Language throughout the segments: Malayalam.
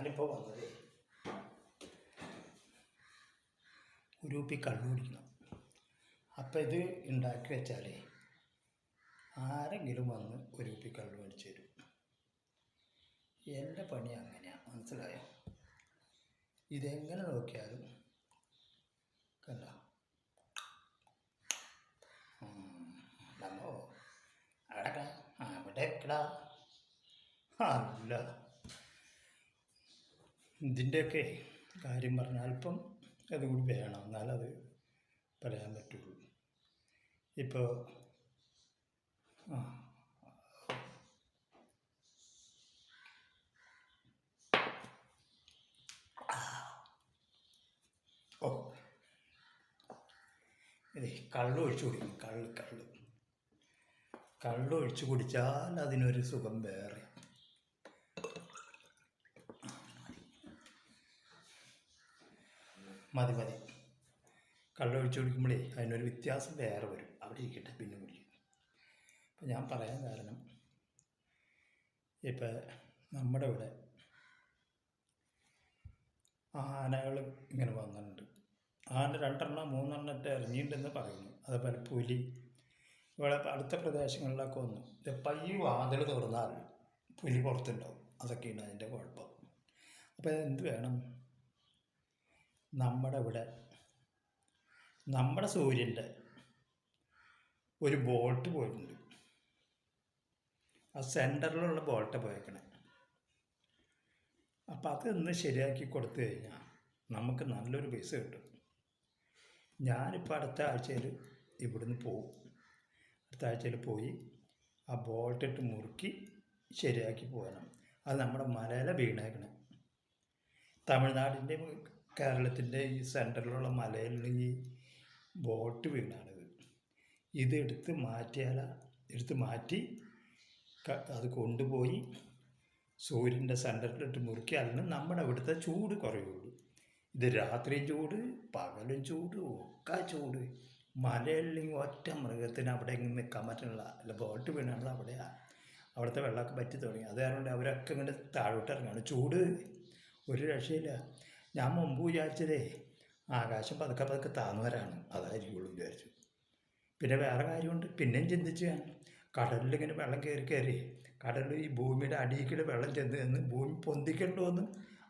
ഞാനിപ്പോൾ വന്നത് ഉരുപ്പി കുപ്പി കള്ളു കുടിക്കണം അപ്പം ഇത് ഉണ്ടാക്കി വെച്ചാലേ ആരെങ്കിലും വന്ന് ഒരു കുപ്പി കള്ളു മേടിച്ച് തരും. എന്റെ പണി അങ്ങനെയാണ് മനസ്സിലായോ? ഇതെങ്ങനെ നോക്കിയാലും കണ്ട? നമ്മോ അവിടെ അവിടെ എക്കടാ അല്ല. ഇതിന്റെയൊക്കെ കാര്യം പറഞ്ഞാൽ അല്പം അതുകൂടി വേണം. എന്നാലത് പറയാൻ പറ്റുള്ളൂ. ഇപ്പോൾ ഓ ഇതേ കള്ള് ഒഴിച്ചു കുടിക്കും കള്ള് കള്ള്. കള്ള് ഒഴിച്ചു കുടിച്ചാൽ അതിനൊരു സുഖം വേറെ. മതി മതി. കള്ളൊഴിച്ച് കുടിക്കുമ്പോഴേ അതിനൊരു വ്യത്യാസം വേറെ വരും. അവിടെ ഇരിക്കട്ടെ പിന്നെ കുടിക്കും. അപ്പം ഞാൻ പറയാൻ കാരണം ഇപ്പം നമ്മുടെ ഇവിടെ ആനകൾ ഇങ്ങനെ വന്നിട്ടുണ്ട്. ആന രണ്ടെണ്ണം മൂന്നെണ്ണത്തെ ഇറങ്ങിയിട്ടെന്ന് പറയുന്നു. അതേപോലെ പുലി ഇവിടെ അടുത്ത പ്രദേശങ്ങളിലൊക്കെ വന്നു. പയ്യ വാതിൽ തുറന്നാൽ പുലി പുറത്തുണ്ടാവും. അതൊക്കെയാണ് അതിന്റെ കുഴപ്പം. അപ്പോൾ എന്ത് വേണം? നമ്മുടെ ഇവിടെ നമ്മുടെ സൂര്യന്റെ ഒരു ബോട്ട് പോയിട്ടുണ്ട്. ആ സെന്ററിലുള്ള ബോൾട്ട് പോയേക്കണേ. അത് ഒന്ന് ശരിയാക്കി കൊടുത്തു കഴിഞ്ഞാൽ നമുക്ക് നല്ലൊരു പൈസ കിട്ടും. ഞാനിപ്പോൾ അടുത്ത ആഴ്ചയിൽ ഇവിടുന്ന് പോകും അടുത്ത ആഴ്ചയിൽ പോയി ആ ബോൾട്ടിട്ട് മുറുക്കി ശരിയാക്കി പോകണം അത് നമ്മുടെ മലയില വീണേക്കണേ. തമിഴ്നാടിന്റെ കേരളത്തിന്റെ ഈ സെന്ററിലുള്ള മലയിൽ ഈ ബോട്ട് വീണാണിത്. ഇത് എടുത്ത് മാറ്റിയാൽ എടുത്ത് മാറ്റി അത് കൊണ്ടുപോയി സൂര്യന്റെ സെന്ററിലിട്ട് മുറിക്കാലാണ് നമ്മുടെ ഇവിടുത്തെ ചൂട് കുറയുള്ളൂ. ഇത് രാത്രിയും ചൂട് പകലും ചൂട് ഒക്കെ ചൂട്. മലയില്ലെങ്കിൽ ഒറ്റ മൃഗത്തിന് അവിടെ ഇങ്ങനെ നിൽക്കാൻ പറ്റുന്നില്ല. അല്ല ബോട്ട് വീണാണത് അവിടെ. അവിടുത്തെ വെള്ളമൊക്കെ പറ്റി തുടങ്ങി. അത് കാരണം അവരൊക്കെ ഇങ്ങനെ താഴോട്ട് ഇറങ്ങുകയാണ്. ചൂട് ഒരു രക്ഷയില്ല. ഞാൻ മുമ്പ് വിചാരിച്ചതേ ആകാശം പതുക്കെ പതുക്കെ താന്നുവരാണ് അതായിരിക്കുള്ളൂ വിചാരിച്ചു. പിന്നെ വേറെ കാര്യമുണ്ട്. പിന്നെയും ചിന്തിച്ചു ഞാൻ കടലിലിങ്ങനെ വെള്ളം കയറി കയറി കടലിൽ ഈ ഭൂമിയുടെ അടിയിക്കിടെ വെള്ളം ചെന്ന് ചെന്ന് ഭൂമി പൊന്തിക്കണ്ടോന്ന്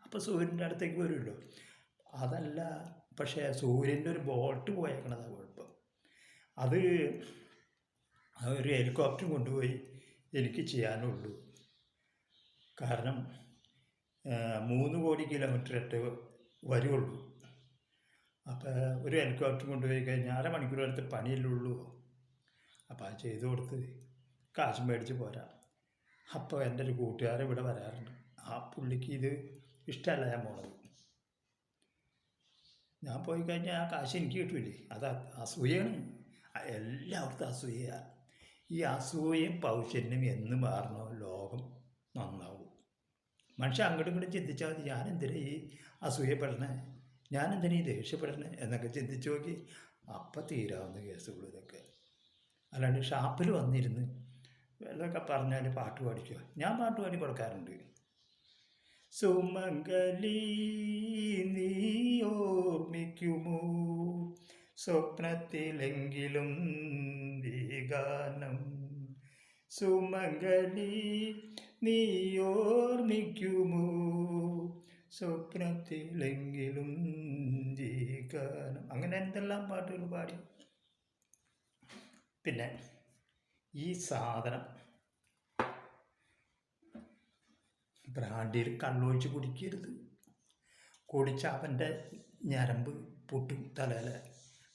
അപ്പോൾ സൂര്യന്റെ അടുത്തേക്ക് വരുമല്ലോ. അതല്ല പക്ഷേ സൂര്യന്റെ ഒരു ബോട്ട് പോയേക്കണതാണ് കുഴപ്പം. അത് ഒരു ഹെലികോപ്റ്റർ കൊണ്ടുപോയി എനിക്ക് ചെയ്യാനുള്ളൂ. കാരണം മൂന്ന് കോടി കിലോമീറ്റർ ഇട്ട് വരുള്ളൂ. അപ്പോൾ ഒരു ഹെലികോപ്റ്റർ കൊണ്ടുപോയി കഴിഞ്ഞാൽ അരമണിക്കൂർ അടുത്ത് പണിയില്ലുള്ളൂ അപ്പോൾ അത് ചെയ്തു കൊടുത്ത് കാശ് മേടിച്ച് പോരാ. അപ്പോൾ എന്റെ ഒരു കൂട്ടുകാരൻ ഇവിടെ വരാറുണ്ട്. ആ പുള്ളിക്ക് ഇത് ഇഷ്ടമല്ല ഞാൻ പോണത്. ഞാൻ പോയി കഴിഞ്ഞാൽ ആ കാശ് എനിക്ക് കിട്ടൂലേ. അത് അസൂയാണ് എല്ലാവർക്കും അസൂയ ഈ അസൂയയും പൗശന്യം എന്ന് മാറണോ ലോകം നന്നാവും. മനുഷ്യൻ അങ്ങോട്ടും ഇങ്ങോട്ടും ചിന്തിച്ചാൽ മതി ഞാൻ ഈ അസൂയപ്പെടണേ? ഞാൻ എന്തിനാ ഈ ദേഷ്യപ്പെടണേ? എന്നൊക്കെ ചിന്തിച്ച് നോക്കി. അപ്പം തീരാവുന്ന കേസുകൾ ഇതൊക്കെ. അല്ലാണ്ട് ഷാപ്പിൽ വന്നിരുന്ന് വല്ലതൊക്കെ പറഞ്ഞാൽ പാട്ട് പാടിക്കുക ഞാൻ പാട്ട് പാടി കൊടുക്കാറുണ്ട്. സുമംഗലി നീ ഓർമ്മിക്കുമോ? സ്വപ്നത്തിലെങ്കിലും ഗാനം. സുമംഗലി നീ ഓർമ്മിക്കുമോ സ്വപ്നത്തിലെങ്കിലും ജീവിക്കാനും അങ്ങനെ എന്തെല്ലാം പാട്ടുകൾ പാടി? പിന്നെ ഈ സാധനം. ബ്രാൻഡിയിൽ കണ്ണൊഴിച്ച് കുടിക്കരുത്. കുടിച്ച അവന്റെ ഞരമ്പ് പൊട്ടും തലയിൽ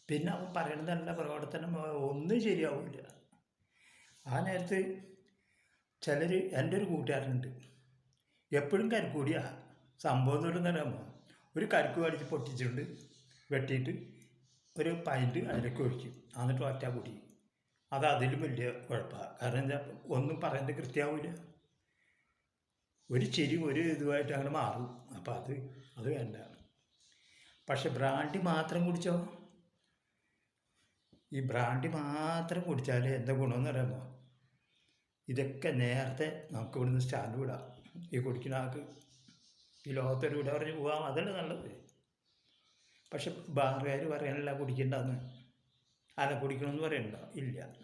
പിന്നെ അവൻ പറയണതല്ല പ്രവർത്തനം ഒന്നും ശരിയാവില്ല. ആ നേരത്ത് ചിലർ എന്റെ ഒരു കൂട്ടുകാരനുണ്ട്. എപ്പോഴും കരിക്കൂടിയാ. സംഭവം എന്ന് ഒരു കരിക്ക് കടിച്ച് പൊട്ടിച്ചിട്ടുണ്ട്. വെട്ടിയിട്ട് ഒരു പൈന്റ് അതിലേക്ക് ഒഴിക്കും. എന്നിട്ട് ഒറ്റ കുടി. അത് അതിലും വലിയ കുഴപ്പമാണ് കാരണം എന്താ ഒന്നും പറയുന്നത് കൃത്യമാവില്ല ഒരു ചിരി ഒരു ഇതുമായിട്ട് അങ്ങനെ മാറും. അപ്പം അത് അത് വേണ്ട. പക്ഷെ ബ്രാൻഡി മാത്രം കുടിച്ചോ? ഈ ബ്രാൻഡി മാത്രം കുടിച്ചാൽ എന്താ ഗുണമെന്ന് അറിയാമോ? ഇതൊക്കെ നേരത്തെ നമുക്ക് ഇവിടുന്ന് സ്റ്റാൻഡ് വിടാം. ഈ കുടിക്കുന്ന ആൾക്ക് ഈ ലോകത്തൊരു വിട പറഞ്ഞ് പോകാം അതല്ലേ നല്ലത്. പക്ഷെ ബാറുകാർ പറയണില്ല കുടിക്കണ്ടെന്ന്. അല്ല കുടിക്കണമെന്ന് പറയണ്ട. ഇല്ല.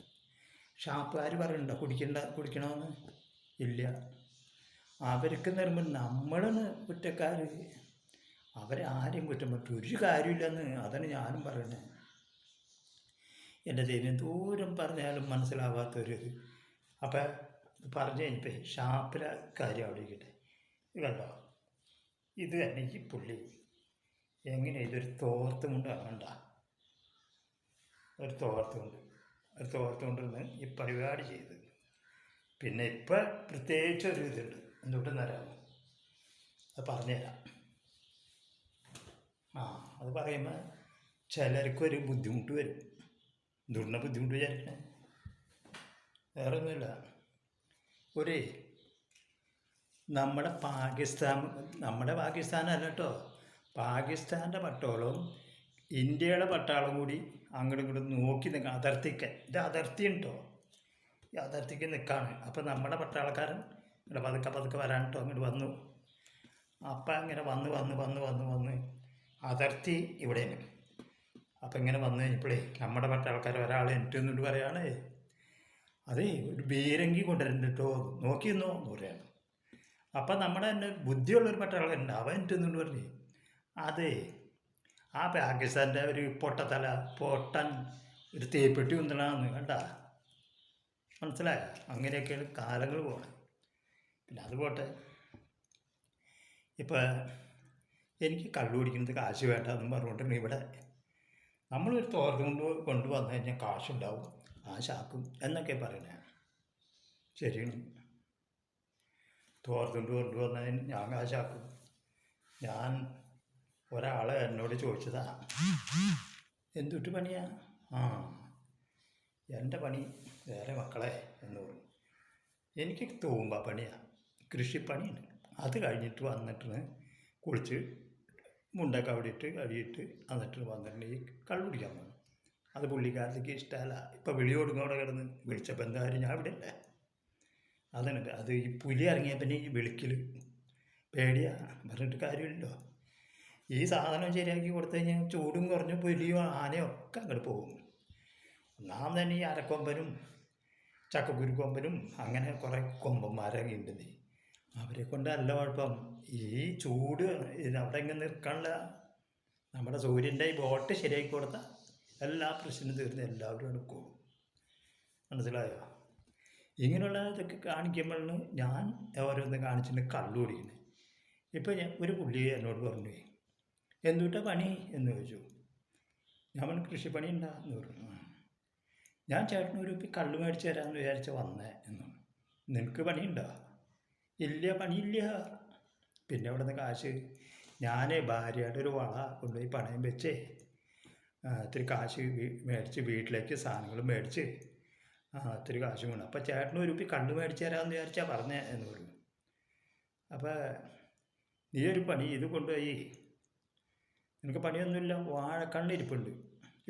ഷാപ്പുകാർ പറയണ്ട കുടിക്കണ്ട കുടിക്കണമെന്ന്. ഇല്ല. അവർക്ക് നിറയുമ്പോൾ നമ്മളാണ് കുറ്റക്കാർ അവരെ ആരെയും കുറ്റം പറ്റും ഒരു കാര്യമില്ലെന്ന്. അതാണ് ഞാനും പറയുന്നത് എന്റെ ദൈവം ദൂരം പറഞ്ഞാലും മനസ്സിലാവാത്തൊരു അപ്പം പറഞ്ഞു കഴിഞ്ഞപ്പോൾ ഷാപ്പിലെ കാര്യം അവിടെ ഇരിക്കട്ടെ കണ്ടോ? ഇത് തന്നെ ഈ പുള്ളി. എങ്ങനെ ഇതൊരു തോർത്ത് കൊണ്ട്? വേണ്ട ഒരു തോർത്ത് കൊണ്ട് ഒരു തോർത്ത് കൊണ്ടിരുന്ന് ഈ പരിപാടി ചെയ്ത്. പിന്നെ ഇപ്പം പ്രത്യേകിച്ച് ഒരു ഇതുണ്ട്. എന്തുകൊണ്ടെന്ന് അറിയാമോ? അത് പറഞ്ഞുതരാം. ആ അത് പറയുമ്പോൾ ചിലർക്കൊരു ബുദ്ധിമുട്ട് വരും. എന്തുകൊണ്ടാണ് ബുദ്ധിമുട്ട് വിചാരിക്കണേ? വേറെ ഒന്നുമില്ല ഒരു നമ്മുടെ പാകിസ്ഥാൻ നമ്മുടെ പാകിസ്ഥാനല്ല കേട്ടോ. പാകിസ്ഥാന്റെ പട്ടാളവും ഇന്ത്യയുടെ പട്ടാളം കൂടി അങ്ങോട്ടും ഇങ്ങോട്ടും നോക്കി നിൽക്കുക അതിർത്തിക്ക്. ഇത് അതിർത്തി ഉണ്ടോ? ഈ അതിർത്തിക്ക് നിൽക്കാണ് അപ്പം നമ്മുടെ പട്ടാളക്കാരൻ ഇങ്ങനെ പതുക്കെ പതുക്കെ വരാൻ കേട്ടോ അങ്ങോട്ട് വന്നു. അപ്പം ഇങ്ങനെ വന്ന് വന്ന് വന്ന് വന്ന് വന്ന് അതിർത്തി ഇവിടെയാണ്. അപ്പം ഇങ്ങനെ വന്ന് കഴിഞ്ഞപ്പോഴേ നമ്മുടെ പട്ടാൾക്കാർ ഒരാൾ എനിക്ക് എന്നിട്ട് പറയാണ് അതേ ഒരു ബീരങ്കി കൊണ്ടുവരണ്ട കേട്ടോ നോക്കിയെന്നോ എന്ന് പറയാണ്. അപ്പം നമ്മുടെ തന്നെ ബുദ്ധിയുള്ളൊരു പട്ടാളക്കാരുണ്ട് അവൻ എന്നുകൊണ്ട് പറഞ്ഞേ അതേ ആ പാകിസ്ഥാന്റെ ഒരു പൊട്ടത്തല പൊട്ടൻ ഒരു തേപ്പെട്ടി കുന്തണമെന്ന് കണ്ട? മനസ്സിലായ? അങ്ങനെയൊക്കെയാണ് കാലങ്ങൾ പോകണം പിന്നെ അത് പോട്ടെ. ഇപ്പം എനിക്ക് കള്ളു കുടിക്കുന്നത് കാശ് വേണ്ട എന്നും പറഞ്ഞുകൊണ്ടിരുന്നു ഇവിടെ നമ്മളൊരു തോർത്ത് കൊണ്ട് കൊണ്ടുവന്നു കഴിഞ്ഞാൽ കാശുണ്ടാവും. കാശാക്കും എന്നൊക്കെ പറയണേ. ശരിയാണ്. തോർത്തുകൊണ്ട് കൊണ്ടുവന്നതിന് ഞാൻ കാശാക്കും ഞാൻ ഒരാളെ എന്നോട് ചോദിച്ചതാ. എന്തുട്ട് പണിയാ? ആ എന്റെ പണി വേറെ മക്കളെ എന്ന് പറഞ്ഞു. എനിക്ക് തൂമ്പ പണിയാണ് കൃഷിപ്പണിയുണ്ട്. അത് കഴിഞ്ഞിട്ട് വന്നിട്ട് കുളിച്ച് മുണ്ടൊക്കെ അവിടെ ഇട്ട് കഴിയിട്ട് എന്നിട്ട് വന്നിട്ട് ഈ പോകുന്നു അത് പുള്ളിക്കാരത്തേക്ക് ഇഷ്ടമല്ല. ഇപ്പം വിളി കൊടുക്കും അവിടെ കിടന്ന് വിളിച്ചപ്പോൾ എന്താ കാര്യം? ഞാൻ ഇവിടെ അല്ലേ അതാണ് അത് ഈ പുലി ഇറങ്ങിയ പിന്നെ ഈ വിളിക്കൽ പേടിയാ. പറഞ്ഞിട്ട് കാര്യമില്ലല്ലോ. ഈ സാധനം ശരിയാക്കി കൊടുത്തു കഴിഞ്ഞാൽ ചൂടും കുറഞ്ഞു പുലിയും ആനയും ഒക്കെ അങ്ങോട്ട് പോകും. ഒന്നാം തന്നെ ഈ അരക്കൊമ്പനും ചക്കക്കുരുക്കൊമ്പനും അങ്ങനെ കുറേ കൊമ്പന്മാരൊക്കെ ഉണ്ട് അവരെ കൊണ്ട് നല്ല കുഴപ്പം. ഈ ചൂട് അവിടെ ഇങ്ങനെ നിൽക്കാനുള്ള നമ്മുടെ സൂര്യന്റെ ഈ ബോട്ട് ശരിയാക്കി കൊടുത്താൽ എല്ലാ പ്രശ്നം തീർന്ന് എല്ലാവരും എടുക്കും മനസ്സിലായോ? ഇങ്ങനെയുള്ള ഇതൊക്കെ കാണിക്കുമ്പോഴാണ് ഞാൻ ഓരോന്ന് കാണിച്ചിട്ട് കള്ളു കുടിക്കുന്നത് ഇപ്പോൾ ഞാൻ ഒരു പുള്ളി എന്നോട് പറഞ്ഞു എന്തുട്ടാ പണി? എന്ന് ചോദിച്ചു. ഞാൻ കൃഷിപ്പണി ഉണ്ടാ എന്ന് പറഞ്ഞു. ഞാൻ ചേട്ടനൊരു കള്ള് മേടിച്ച് തരാമെന്ന് വിചാരിച്ച വന്നേ എന്ന് നിനക്ക് പണിയുണ്ടോ? ഇല്ല പണിയില്ല. പിന്നെ അവിടെ നിന്ന് കാശ് ഞാൻ ഭാര്യയുടെ ഒരു വള കൊണ്ടുപോയി പണയം വെച്ചേ. ഇത്തിരി കാശ് മേടിച്ച് വീട്ടിലേക്ക് സാധനങ്ങൾ മേടിച്ച് ആ ഇത്തിരി കാശ് വേണം അപ്പോൾ ചേട്ടന് ഒരു കണ്ടു കള്ള് മേടിച്ച് തരാമെന്ന് വിചാരിച്ചാൽ പറഞ്ഞേ എന്ന് പറഞ്ഞു. അപ്പോൾ നീ ഒരു പണി ഇത് കൊണ്ടുപോയി. നിനക്ക് പണിയൊന്നുമില്ല വാഴക്കണ്ണിരിപ്പുണ്ട്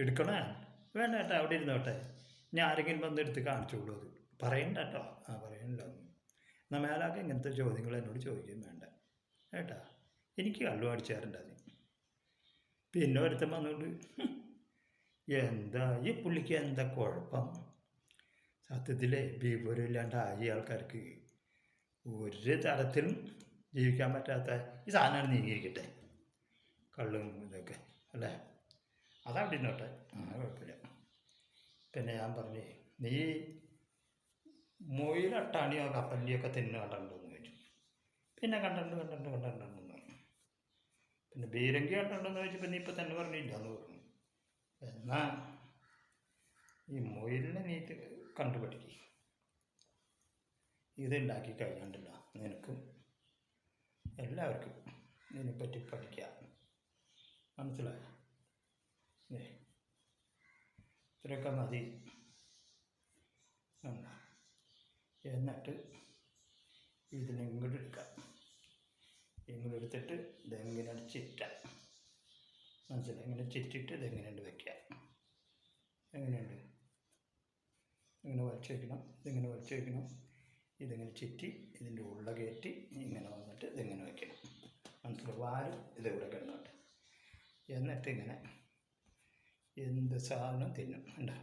എടുക്കണേ? വേണ്ട കേട്ടോ അവിടെ ഇരുന്നോട്ടെ ഞാൻ ആരെങ്കിലും വന്ന് എടുത്ത് കാണിച്ചോളൂ അത്. പറയണ്ട കേട്ടോ ആ പറയണ്ട. എന്നാൽ മേലാക്കെ ഇങ്ങനത്തെ ചോദ്യങ്ങൾ എന്നോട് ചോദിക്കുകയും വേണ്ട. കേട്ടാ എനിക്ക് കള്ളു അടിച്ചു തരണ്ട അത്. പിന്നെ ഒരുത്തൻ വന്നുകൊണ്ട് "ഹും, എന്താ ഈ പുള്ളിക്ക് എന്താ കുഴപ്പം? സത്യത്തിലെ വിവരമില്ലാണ്ടായി ആൾക്കാർക്ക് ഒരു തരത്തിലും ജീവിക്കാൻ പറ്റാത്ത ഈ സാധനമാണ് നീങ്ങിയിരിക്കട്ടെ. കള്ളും ഇതൊക്കെ അല്ലേ? അതവിടെ ഇരുന്നോട്ടെ. ആ കുഴപ്പമില്ല. പിന്നെ ഞാൻ പറഞ്ഞേ നീ മൊയിലട്ടാണിയോ കപ്പലിയൊക്കെ തിന്നു കണ്ടിട്ടുണ്ടെന്ന് ചോദിച്ചു. പിന്നെ കണ്ടിട്ടുണ്ട് കണ്ടിട്ടുണ്ട് കണ്ടിട്ടുണ്ടെന്ന് പിന്നെ ബീരങ്കി ആട്ടുണ്ടെന്ന് ചോദിച്ചപ്പോൾ നീ ഇപ്പം തന്നെ പറഞ്ഞില്ല എന്ന് പറഞ്ഞു. എന്നാ ഈ മൊയിലിനെ നീ കണ്ടുപിടിക്കും. ഇതുണ്ടാക്കി കഴിഞ്ഞിട്ടില്ല നിനക്കും. എല്ലാവർക്കും ഇതിനെപ്പറ്റി പഠിക്കാം. മനസ്സിലായോ? ഏ ഇത്രയൊക്കെ മതി. എന്നാ എന്നിട്ട് ഇതിനെ ഇങ്ങോട്ട് എടുക്കാം. ഇങ്ങോട്ട് എടുത്തിട്ട് ഇതെങ്ങനെയാണ് ചിറ്റ. മനസ്സിലായി? ഇങ്ങനെ ചിറ്റിട്ട് ഇതെങ്ങനെയുണ്ട് വയ്ക്കുക എങ്ങനെയുണ്ട്? ഇങ്ങനെ വലിച്ചു വയ്ക്കണം ഇതിങ്ങനെ വലിച്ചു വയ്ക്കണം ഇതിങ്ങനെ ചിറ്റി ഇതിന്റെ ഉള്ള കയറ്റി ഇങ്ങനെ വന്നിട്ട് ഇതിങ്ങനെ വയ്ക്കണം മനസ്സിലായി? വാരും ഇതെവിടെ കിടന്നോട്ടെ. എന്നിട്ട് ഇങ്ങനെ എന്ത് സാധനം തിന്നും. ഉണ്ടോ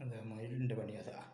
അത് മയിലിന്റെ പണി അതാ.